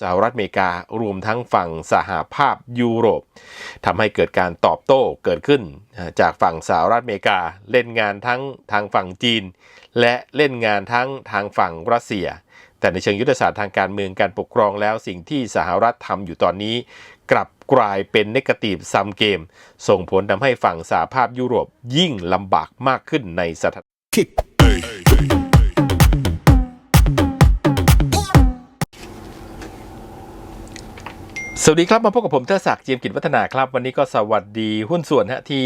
สหรัฐอเมริการวมทั้งฝั่งสหภาพยุโรปทำให้เกิดการตอบโต้เกิดขึ้น จากฝั่งสหรัฐอเมริกาเล่นงานทั้งทางฝั่งจีน และเล่นงานทั้งทางฝั่งรัสเซีย แต่ในเชิงยุทธศาสตร์ทางการเมืองการปกครองแล้วสิ่งที่สหรัฐทำอยู่ตอนนี้ กลับกลายเป็นนกาทีฟซัมเกม ส่งผลทำให้ฝั่งสหภาพยุโรปยิ่งลำบากมากขึ้นในสถาน สวัสดีครับ มาพบกับผมเทอศักดิ์เจียมกิจวัฒนาครับ วันนี้ก็สวัสดีหุ้นส่วนฮะที่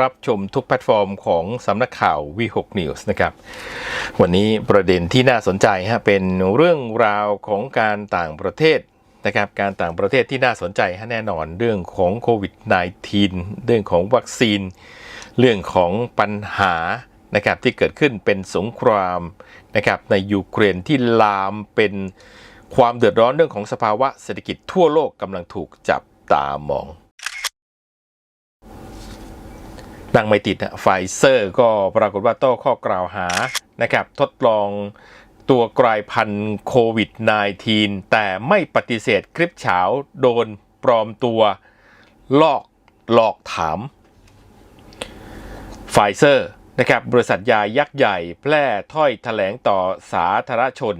รับชมทุกแพลตฟอร์มของสำนักข่าว V6 News นะครับวันนี้ประเด็นที่น่าสนใจฮะเป็นเรื่องราวของการต่างประเทศนะครับการต่างประเทศที่น่าสนใจฮะแน่นอนเรื่องของโควิด -19 เรื่องของวัคซีน เรื่องของปัญหานะครับที่เกิดขึ้นเป็นสงครามนะครับในยูเครนที่ลามเป็น ความเดือดร้อนเรื่องของสภาวะเศรษฐกิจทั่วโลกกำลังถูกจับตามองดังไม่ติดนะไฟเซอร์ก็ปรากฏว่าโต้ข้อกล่าวหานะครับ ทดลองตัวกลายพันธุ์โควิด -19 แต่ไม่ปฏิเสธคลิปเฉาโดนปลอมตัวลอกหลอกถามไฟเซอร์นะครับบริษัทยายักษ์ใหญ่แพร่ถ้อยแถลงต่อสาธารณชน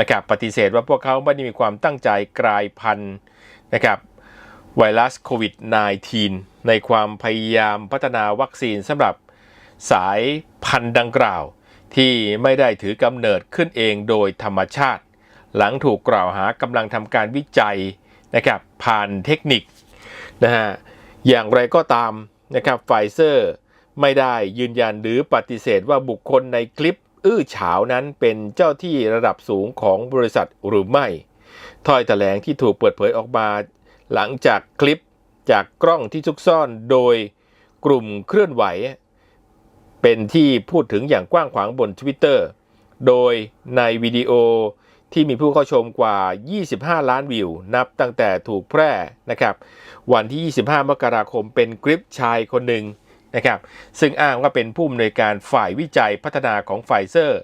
นะครับปฏิเสธว่าพวกเขาไม่ได้มีความตั้งใจกลายพันธุ์นะครับไวรัสโควิด -19 ในความพยายามพัฒนาวัคซีนสำหรับสายพันธุ์ดังกล่าว ที่ไม่ได้ถือกำเนิดขึ้นเองโดยธรรมชาติ หลังถูกกล่าวหากำลังทำการวิจัยนะครับผ่านเทคนิคนะฮะอย่างไรก็ตามนะครับไฟเซอร์ไม่ได้ยืนยันหรือปฏิเสธว่าบุคคลในคลิป อื้อฉาวนั้นเป็นเจ้าที่ระดับสูงของบริษัทหรือไม่ ถ้อยแถลงที่ถูกเปิดเผยออกมา หลังจากคลิปจากกล้องที่ซุกซ่อนโดยกลุ่มเคลื่อนไหว เป็นที่พูดถึงอย่างกว้างขวางบน Twitter โดยในวิดีโอที่มีผู้เข้าชมกว่า 25 ล้านวิว นับตั้งแต่ถูกแพร่นะครับ วันที่ 25 มกราคมเป็นคลิปชายคนหนึ่ง นะครับซึ่งอ้างว่าเป็นผู้อำนวยการฝ่ายวิจัยพัฒนาของไฟเซอร์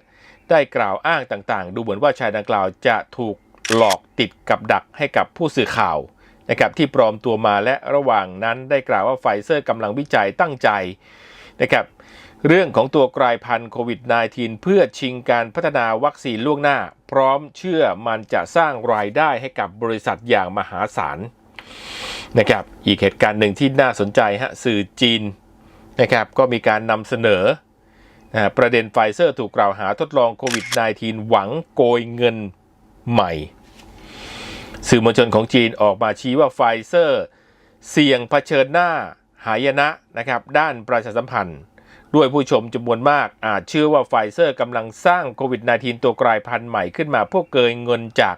ได้กล่าวอ้างต่างๆ ดูเหมือนว่าชายดังกล่าวจะถูกหลอกติดกับดักให้กับผู้สื่อข่าวนะครับที่ปลอมตัวมาและระหว่างนั้นได้กล่าวว่าไฟเซอร์กำลังวิจัยตั้งใจนะครับเรื่องของตัวกลายพันธุ์โควิด -19 เพื่อชิงการพัฒนาวัคซีนล่วงหน้า พร้อมเชื่อมันจะสร้างรายได้ให้กับบริษัทอย่างมหาศาลนะครับอีกเหตุการณ์หนึ่งที่น่าสนใจฮะสื่อจีน นะครับก็มีการนำเสนอประเด็นไฟเซอร์ถูกกล่าวหาทดลองโควิด -19 หวังโกยเงินใหม่ สื่อมวลชนของจีนออกมาชี้ว่าไฟเซอร์เสี่ยงเผชิญหน้าหายนะนะครับด้านประชาสัมพันธ์ ด้วยผู้ชมจำนวนมากอาจเชื่อว่าไฟเซอร์กำลังสร้างโควิด -19 ตัวกลายพันธุ์ใหม่ขึ้นมาเพื่อเกยเงินจาก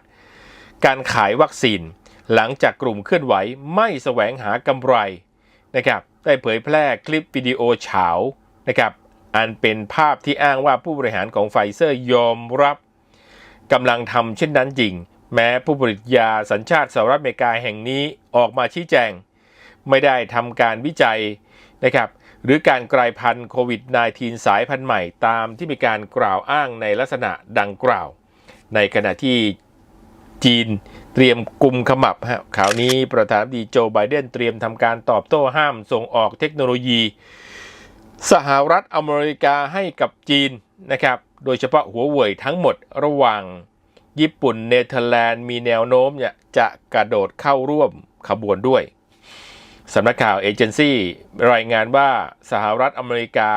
การขายวัคซีน หลังจากกลุ่มเคลื่อนไหวไม่แสวงหากำไรนะครับ ได้เผยแพร่คลิปวิดีโอเฉานะครับ อันเป็นภาพที่อ้างว่าผู้บริหารของไฟเซอร์ยอมรับกำลังทำเช่นนั้นจริง แม้ผู้ผลิตยาสัญชาติสหรัฐอเมริกาแห่งนี้ออกมาชี้แจง ไม่ได้ทำการวิจัยนะครับหรือการกลายพันธุ์โควิด -19 สายพันธุ์ใหม่ตามที่มีการกล่าวอ้างในลักษณะดังกล่าว ในขณะที่ จีน เตรียมกลุ่มขมับฮะข่าวนี้ประธานาธิบดีโจไบเดนเตรียมทำการตอบโต้ห้ามส่งออกเทคโนโลยี สหรัฐอเมริกาให้กับจีนนะครับโดยเฉพาะหัวเว่ยทั้งหมดระหว่างญี่ปุ่นเนเธอร์แลนด์มีแนวโน้มเนี่ยจะกระโดดเข้าร่วมขบวนด้วยสำนักข่าวเอเจนซี่รายงานว่าสหรัฐอเมริกา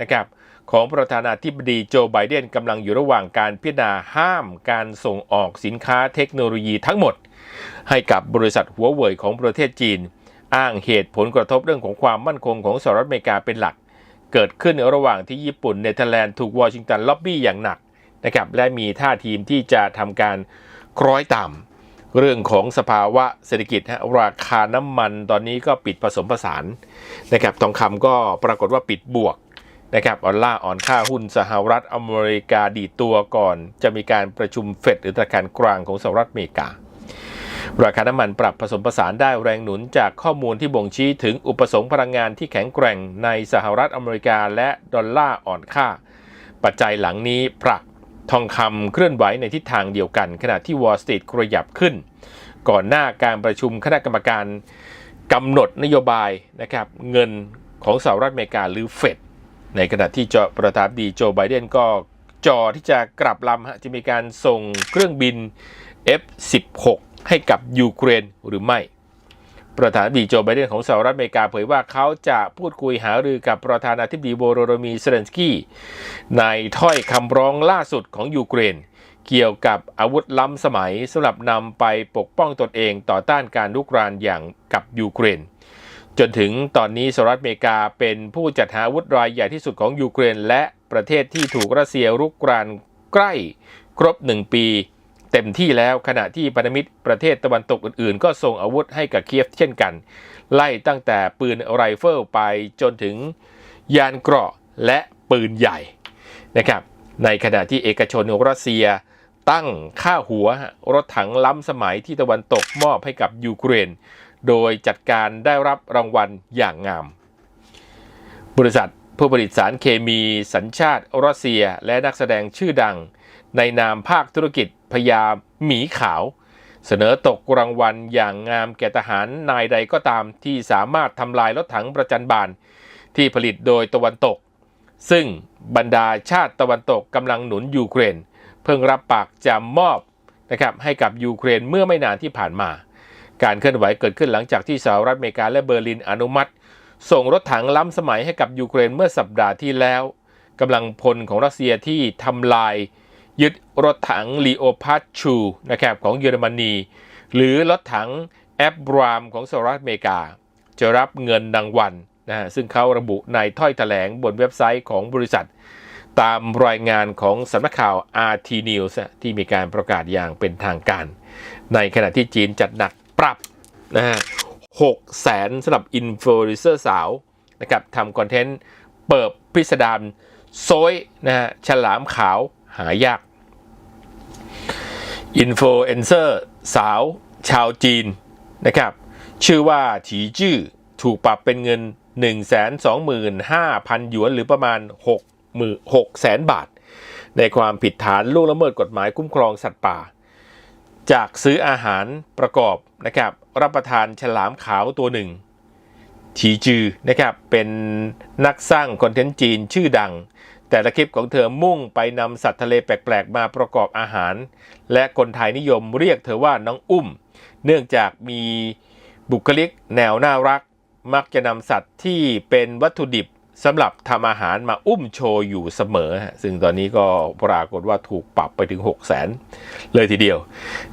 นะครับ ของประธานาธิบดีโจไบเดนกำลังอยู่ระหว่างการพิจารณาห้ามการส่งออกสินค้าเทคโนโลยีทั้งหมด ให้กับบริษัทหัวเว่ยของประเทศจีน อ้างเหตุผลกระทบเรื่องของความมั่นคงของสหรัฐอเมริกาเป็นหลัก เกิดขึ้นระหว่างที่ญี่ปุ่นเนเธอร์แลนด์ถูกวอชิงตันล็อบบี้อย่างหนักนะครับและมีท่าทีมที่จะทำการคล้อยตามเรื่องของสภาวะเศรษฐกิจฮะราคาน้ำมันตอนนี้ก็ปิดผสมผสานนะครับทองคำก็ปรากฏว่าปิดบวก นะครับออนล่าอ่อนค่าหุ้นสหรัฐอเมริกาดีตัวก่อน จะมีการประชุมเฟดหรือธนาคารกลางของสหรัฐอเมริการาคาน้ำมันปรับผสมผสานได้แรงหนุนจากข้อมูลที่บ่งชี้ถึงอุปสงค์พลังงานที่แข็งแกร่งในสหรัฐอเมริกาและดอลลาร์อ่อนค่า ปัจจัยหลังนี้ผลักทองคำเคลื่อนไหวในทิศทางเดียวกัน ขณะที่วอลสตรีทขยับขึ้น ก่อนหน้าการประชุมคณะกรรมการกำหนดนโยบายนะครับเงินของสหรัฐอเมริกาหรือเฟด ในขณะที่เจาประธานดีโจไบเดนก็จอที่จะกลับลำฮะจะมีการส่งเครื่องบิน F-16 ให้กับยูเครนหรือไม่ ประธานาธิบดีโจไบเดนของสหรัฐอเมริกาเผยว่าเขาจะพูดคุยหารือกับประธานาธิบดีโวโรโดมีเซเลนสกี้ในถ้อยคำร้องล่าสุดของยูเครน เกี่ยวกับอาวุธล้ำสมัยสำหรับนำไปปกป้องตนเองต่อต้านการลุกรานอย่างกับยูเครน จนถึงตอนนี้สหรัฐอเมริกาเป็นผู้จัดหาอาวุธรายใหญ่ที่สุดของยูเครน และประเทศที่ถูกรัสเซียรุกรานใกล้ครบหนึ่งปี เต็มที่แล้วขณะที่พันธมิตรประเทศตะวันตกอื่นๆ ก็ส่งอาวุธให้กับเคียฟเช่นกัน ไล่ตั้งแต่ปืนไรเฟิลไปจนถึงยานเกราะและปืนใหญ่นะครับในขณะที่เอกชนของรัสเซียตั้งค่าหัวรถถังล้ำสมัยที่ตะวันตกมอบให้กับยูเครน โดยจัดการได้รับรางวัลอย่างงาม บริษัทผู้ผลิตสารเคมีสัญชาติรัสเซียและนักแสดงชื่อดัง ในนามภาคธุรกิจพยาหมีขาว เสนอตกรางวัลอย่างงามแก่ทหารนายใดก็ตามที่สามารถทำลายรถถังประจันบานที่ผลิตโดยตะวันตก ซึ่งบรรดาชาติตะวันตกกำลังหนุนยูเครน เพิ่งรับปากจะมอบนะครับให้กับยูเครนเมื่อไม่นานที่ผ่านมา การเคลื่อนไหวเกิดขึ้นหลังจากที่สหรัฐอเมริกาและเบอร์ลินอนุมัติ ส่งรถถังล้ำสมัยให้กับยูเครนเมื่อสัปดาห์ที่แล้วกำลังพลของรัสเซียที่ทำลาย ยึดรถถังลีโอพาร์ชูนะครับของเยอรมนี หรือรถถังแอปบรามของสหรัฐอเมริกา จะรับเงินรางวัลนะฮะซึ่งเขาระบุในถ้อยแถลงบนเว็บไซต์ของบริษัท ตามรายงานของสำนักข่าว RT News ที่มีการประกาศอย่างเป็นทางการ ในขณะที่จีนจัดหนัก ปรับนะฮะหกแสนสำหรับอินฟลูเอนเซอร์สาวนะครับทำคอนเทนต์เปิดพิสดารโซยนะฮะฉลามขาวหายากอินฟลูเอนเซอร์สาวชาวจีนนะครับชื่อว่าถีจื้อถูกปรับเป็นเงิน 125,000 หยวนหรือประมาณ6มือ6แสนบาท ในความผิดฐานล่วงละเมิดกฎหมายคุ้มครองสัตว์ป่า จากซื้ออาหารประกอบนะครับรับประทานฉลามขาวตัวหนึ่งฉีจือนะครับเป็นนักสร้างคอนเทนต์จีนชื่อดัง แต่ละคลิปของเธอมุ่งไปนำสัตว์ทะเลแปลกๆ มาประกอบอาหาร และคนไทยนิยมเรียกเธอว่าน้องอุ้ม เนื่องจากมีบุคลิกแนวน่ารัก มักจะนำสัตว์ที่เป็นวัตถุดิบ สำหรับทำอาหารมาอุ้มโชว์อยู่เสมอ ซึ่งตอนนี้ก็ปรากฏว่าถูกปรับไปถึง 6 0 0 0 0 0เลยทีเดียว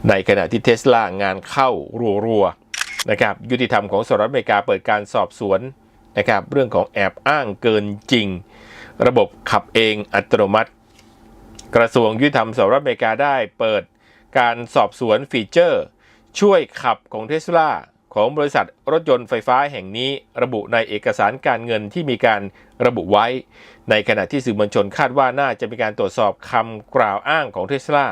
ในขณะที่เทสลางานเข้ารัวๆนะครับยุติธรรมของสหรัฐอเมริกาเปิดการสอบสวนนะครับเรื่องของแอบอ้างเกินจริง ระบบขับเองอัตโนมัติ กระทรวงยุติธรรมสหรัฐอเมริกาได้เปิดการสอบสวนฟีเจอร์ ช่วยขับของเทสลา ของบริษัทรถยนต์ไฟฟ้าแห่งนี้ระบุในเอกสารการเงินที่มีการระบุไว้ ในขณะที่สื่อมวลชนคาดว่าน่าจะมีการตรวจสอบคำกล่าวอ้างของเทสลา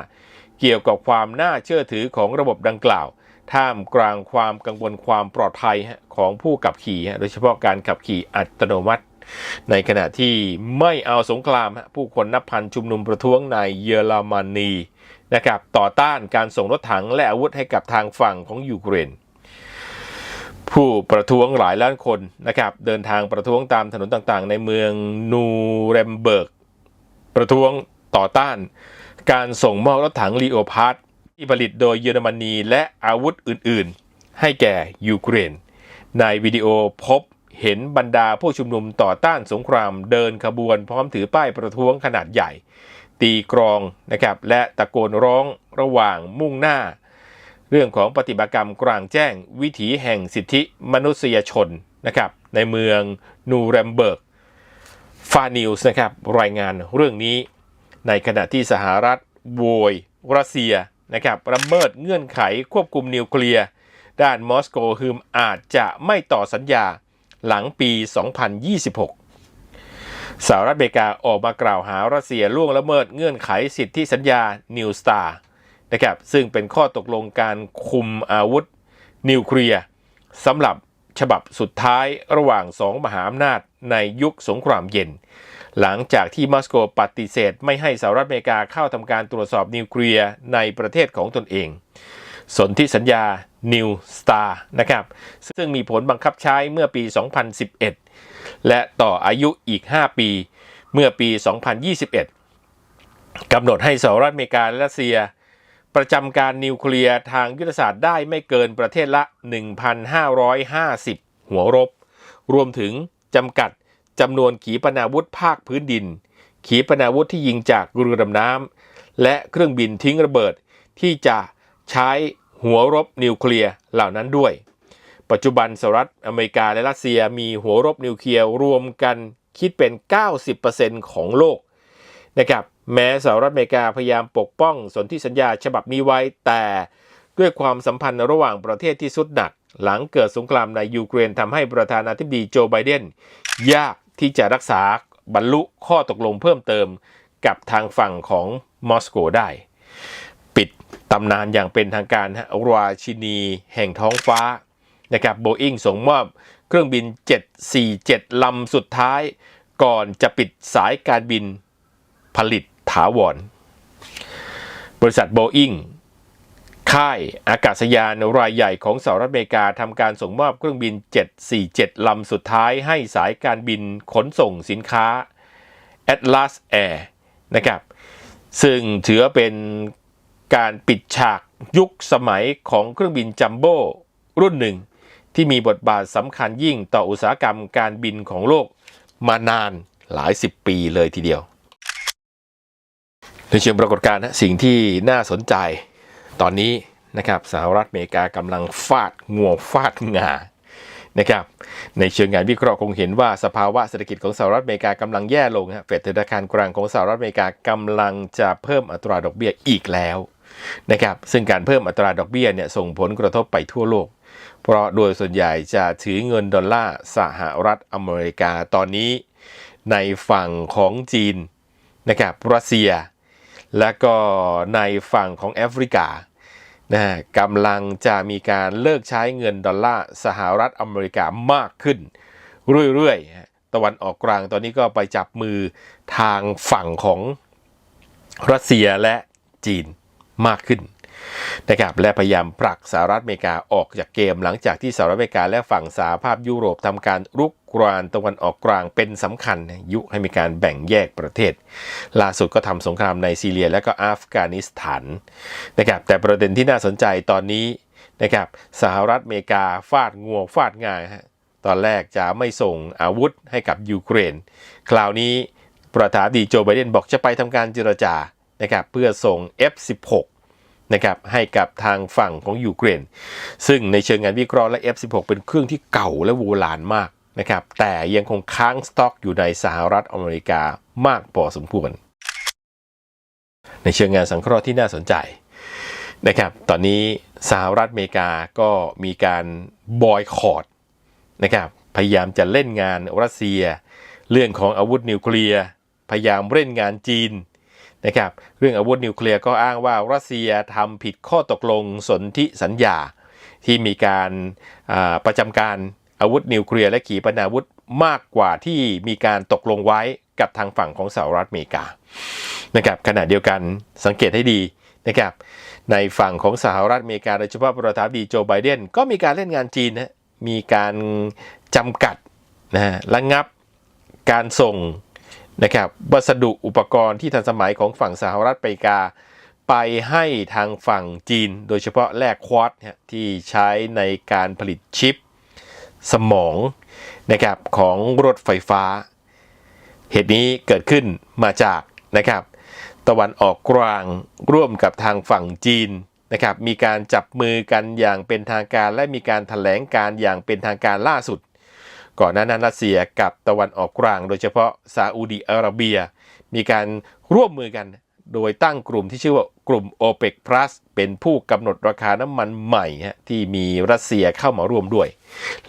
เกี่ยวกับความน่าเชื่อถือของระบบดังกล่าว ท่ามกลางความกังวลความปลอดภัยของผู้ขับขี่ โดยเฉพาะการขับขี่อัตโนมัติ ในขณะที่ไม่เอาสงคราม ผู้คนนับพันชุมนุมประท้วงในเยอรมนีนะครับต่อต้านการส่งรถถังและอาวุธให้กับทางฝั่งของยูเครน ผู้ประท้วงหลายล้านคนนะครับเดินทางประท้วงตามถนนต่างๆ ในเมืองนูเรมเบิร์ก ประท้วงต่อต้าน การส่งมอบรถถังลีโอพาร์ดที่ผลิตโดยเยอรมนีและอาวุธอื่นๆ ให้แก่ยูเครน ในวิดีโอพบเห็นบรรดาผู้ชุมนุมต่อต้านสงครามเดินขบวนพร้อมถือป้ายประท้วงขนาดใหญ่ ตีกรองนะครับและตะโกนร้องระหว่างมุ่งหน้า เรื่องของปฏิบัติกรรมกลางแจ้งวิถีแห่งสิทธิมนุษยชนนะครับในเมืองนูเรมเบิร์กฟานิวส์นะครับรายงานเรื่องนี้ ในขณะที่สหรัฐโวยรัสเซียนะครับละเมิดเงื่อนไขควบคุมนิวเคลียร์ ด้านมอสโกฮึมอาจจะไม่ต่อสัญญาหลังปี 2026 สหรัฐอเมริกาออกมากล่าวหารัสเซียล่วงละเมิดเงื่อนไขสิทธิสัญญา New Star นะครับซึ่งเป็นข้อตกลงการคุมอาวุธนิวเคลียร์สำหรับฉบับสุดท้ายระหว่างสองมหาอำนาจในยุคสงครามเย็น หลังจากที่มอสโกปฏิเสธ ไม่ให้สหรัฐอเมริกาเข้าทำการตรวจสอบนิวเคลียร์ในประเทศของตนเอง สนธิสัญญา New Star นะครับ ซึ่งมีผลบังคับใช้เมื่อปี 2011 และต่ออายุอีก 5 ปีเมื่อปี 2021กำหนดให้สหรัฐอเมริกาและรัสเซีย ประจำการนิวเคลียร์ทางยุทธศาสตร์ได้ไม่เกินประเทศละ 1,550 หัวรบ รวมถึงจำกัดจำนวนขีปนาวุธภาคพื้นดิน ขีปนาวุธที่ยิงจากเรือดำน้ำและเครื่องบินทิ้งระเบิด ที่จะใช้หัวรบนิวเคลียร์เหล่านั้นด้วย ปัจจุบันสหรัฐอเมริกาและรัสเซียมีหัวรบนิวเคลียร์รวมกันคิดเป็น 90%ของโลกนะครับ แม้สหรัฐอเมริกาพยายามปกป้องสนธิสัญญาฉบับนี้ไว้ แต่ด้วยความสัมพันธ์ระหว่างประเทศที่สุดหนัก หลังเกิดสงครามในยูเครนทำให้ประธานาธิบดีโจไบเดนยากที่จะรักษาบรรลุข้อตกลงเพิ่มเติมกับทางฝั่งของมอสโกได้ ปิดตำนานอย่างเป็นทางการฮะราชินีแห่งท้องฟ้านะครับโบอิงส่งมอบเครื่องบิน 747 ลำสุดท้าย ก่อนจะปิดสายการบินผลิต ถาวร บริษัทโบอิงค่ายอากาศยานรายใหญ่ของสหรัฐอเมริกาทำการส่งมอบเครื่องบิน 747 ลำสุดท้ายให้สายการบินขนส่งสินค้า Atlas Air นะครับ ซึ่งถือเป็นการปิดฉากยุคสมัยของเครื่องบินจัมโบ้รุ่นหนึ่ง ที่มีบทบาทสำคัญยิ่งต่ออุตสาหกรรมการบินของโลกมานานหลายสิบปีเลยทีเดียว ในเชิงปรากฏการณ์นะสิ่งที่น่าสนใจตอนนี้นะครับสหรัฐอเมริกากำลังฟาดงวงฟาดงานะครับในเชิงงานวิเคราะห์คงเห็นว่าสภาวะเศรษฐกิจของสหรัฐอเมริกากำลังแย่ลงฮะเฟดธนาคารกลางของสหรัฐอเมริกากำลังจะเพิ่มอัตราดอกเบี้ยอีกแล้วนะครับซึ่งการเพิ่มอัตราดอกเบี้ยเนี่ยส่งผลกระทบไปทั่วโลก เพราะโดยส่วนใหญ่จะถือเงินดอลลาร์สหรัฐอเมริกาตอนนี้ ในฝั่งของจีนนะครับรัสเซีย และก็ในฝั่งของแอฟริกานะกำลังจะมีการเลิกใช้เงินดอลลาร์สหรัฐอเมริกามากขึ้น เรื่อยๆ ตะวันออกกลางตอนนี้ก็ไปจับมือทางฝั่งของรัสเซียและจีนมากขึ้น นะครับและพยายามผลักสหรัฐอเมริกาออกจากเกม หลังจากที่สหรัฐอเมริกาและฝั่งสหภาพยุโรปทำการรุกรานตะวันออกกลางเป็นสำคัญ ยุให้มีการแบ่งแยกประเทศ ล่าสุดก็ทำสงครามในซีเรียและก็อัฟกานิสถานนะครับแต่ประเด็นที่น่าสนใจตอนนี้นะครับสหรัฐอเมริกาฟาดงวงฟาดง่ายฮะตอนแรกจะไม่ส่งอาวุธให้กับยูเครน คราวนี้ประธานาธิบดีโจไบเดนบอกจะไปทำการเจรจานะครับเพื่อส่ง F16 นะครับให้กับทางฝั่งของยูเครน ซึ่งในเชิงงานวิเคราะห์และ F16 เป็นเครื่องที่เก่าและโบราณมากนะครับแต่ยังคงค้างสต็อกอยู่ในสหรัฐอเมริกามากพอสมควร ในเชิงงานสังเคราะห์ที่น่าสนใจนะครับตอนนี้สหรัฐอเมริกาก็มีการบอยคอรดนะครับพยายามจะเล่นงานรัสเซีย เรื่องของอาวุธนิวเคลียร์พยายามเล่นงานจีน นะครับเรื่องอาวุธนิวเคลียร์ก็อ้างว่ารัสเซียทำผิดข้อตกลงสนธิสัญญา ที่มีการประจำการอาวุธนิวเคลียร์และขีปนาวุธมากกว่าที่มีการตกลงไว้กับทางฝั่งของสหรัฐอเมริกานะครับขณะเดียวกันสังเกตให้ดีนะครับในฝั่งของสหรัฐอเมริกาโดยเฉพาะประธานาธิบดีโจไบเดนก็มีการเล่นงานจีนนะมีการจำกัดนะระงับการส่ง นะครับวัสดุอุปกรณ์ที่ทันสมัยของฝั่งสหรัฐอเมริกา ไปให้ทางฝั่งจีน โดยเฉพาะแร่ควอตที่ใช้ในการผลิตชิป สมองนะครับของรถไฟฟ้า เหตุนี้เกิดขึ้นมาจากนะครับ ตะวันออกกลางร่วมกับทางฝั่งจีนนะครับมีการจับมือกันอย่างเป็นทางการและมีการถแถลงการอย่างเป็นทางการล่าสุด ก่อนหน้านั้นรัสเซียกับตะวันออกกลาง โดยเฉพาะซาอุดีอาระเบีย มีการร่วมมือกัน โดยตั้งกลุ่มที่ชื่อว่ากลุ่ม o p e ป Plus เป็นผู้กำหนดราคาน้ำมันใหม่ที่มีรัสเซียเข้ามาร่วมด้วย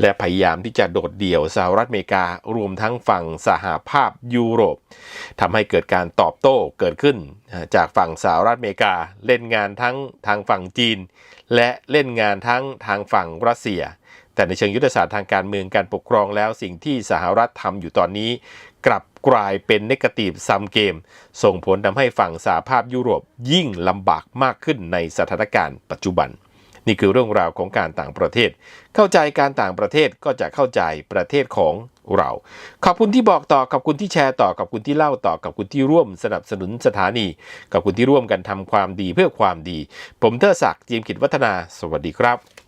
และพยายามที่จะโดดเดี่ยวสหรัฐอเมริการวมทั้งฝั่งสหภาพยุโรปทำให้เกิดการตอบโต้เกิดขึ้น จากฝั่งสหรัฐอเมริกาเล่นงานทั้งทางฝั่งจีน และเล่นงานทั้งทางฝั่งรัสเซีย แต่ในเชิงยุทธศาสตร์ทางการเมืองการปกครองแล้วสิ่งที่สหรัฐทำอยู่ตอนนี้ กลับกลายเป็นนกาทีฟซัมเกม ส่งผลทำให้ฝั่งสหภาพยุโรปยิ่งลำบากมากขึ้นในสถานการณ์ปัจจุบัน นี่คือเรื่องราวของการต่างประเทศ เข้าใจการต่างประเทศก็จะเข้าใจประเทศของเรา ขอบคุณที่บอกต่อขอบคุณที่แชร์ต่อขอบคุณที่เล่าต่อขอบคุณที่ร่วมสนับสนุนสถานีขอบคุณที่ร่วมกันทำความดีเพื่อความดี ผมเทอศักดิ์จีมกิจวัฒนา สวัสดีครับ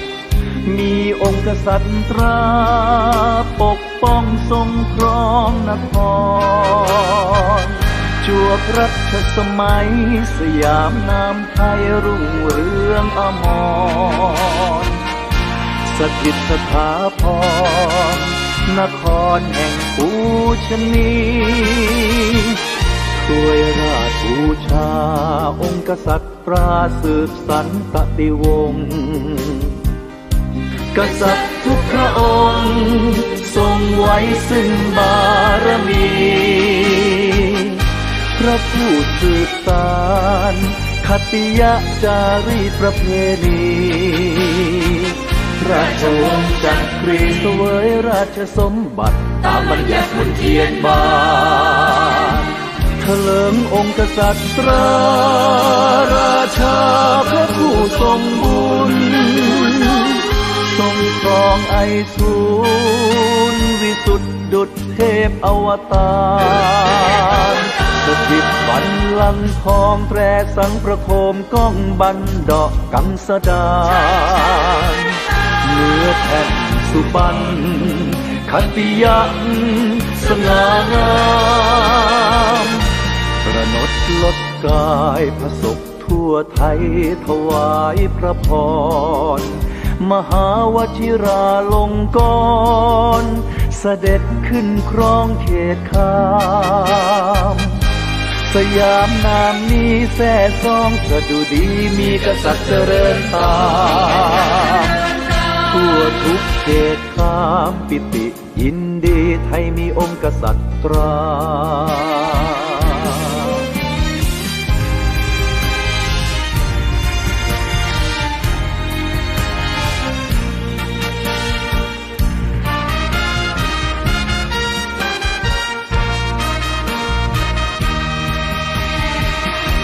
มีองค์กษัตริย์ตราปกป้องทรงครองนครจวบรัชสมัยสยามนามไทยรุ่งเรืองอมรสถิตสถาพรนครแห่งปูชนีช่วยราชบูชาองค์กษัตริย์ปราสืบสันตติวงศ์ กษัตริย์ทุกพระองค์ ทรงไว้ซึ่งบารมี พระผู้สืบสารคติยะจารีประเพณีราชวงศ์จักรีเสวยราชสมบัติ ตามบัญญัติมนเทียนบานเถลิงองค์กษัตริย์ตราราชาพระผู้ทรงบุญ ทรงครองไอสูรวิสุทธิดุจเทพอวตารสถิตบันลังทองแตรสังประโคมก้องบันดอกกังสดานเนื้อแผ่นสุบันขันติยักสง่างามประนดลดกายพระศพทั่วไทยถวายพระพร มหาวชิราลงกรณ์เสด็จขึ้นครองเขตคาม สยามนามนี้แท่ซองสะดุดีมีกษัตริย์เจริญตามทั่วทุกเขตคามปิติยินดีไทยมีองค์กษัตริย์ตรา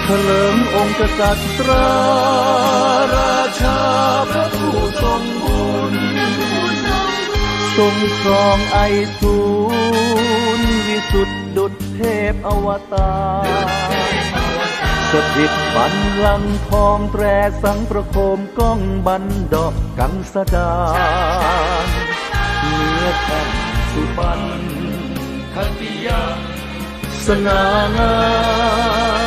เถลิงองค์กษัตริย์ราราชาพระผู้ทรงบุญทรงครองไอสูรวิสุทธิดุจเทพอวตารสถิตบันลังทองแตรสังประโคมก้องบันดอกกังสดาเนื้อแผ่นสุบันคันติยาสง่างาม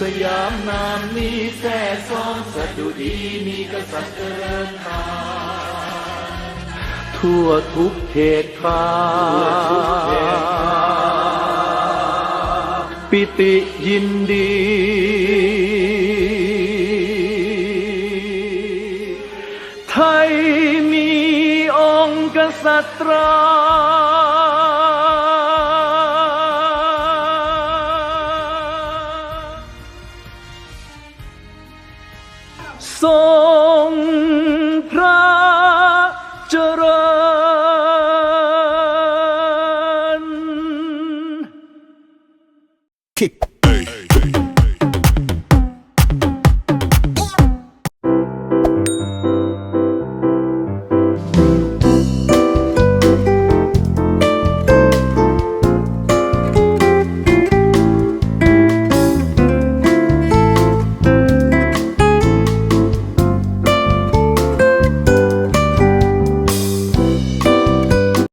สยามนามนี้แท่ซองสะดุดีมีกษัตริย์เจริญตามทั่วทุกเขตขาปิติยินดี ไทยมีองค์กษัตรา ทรง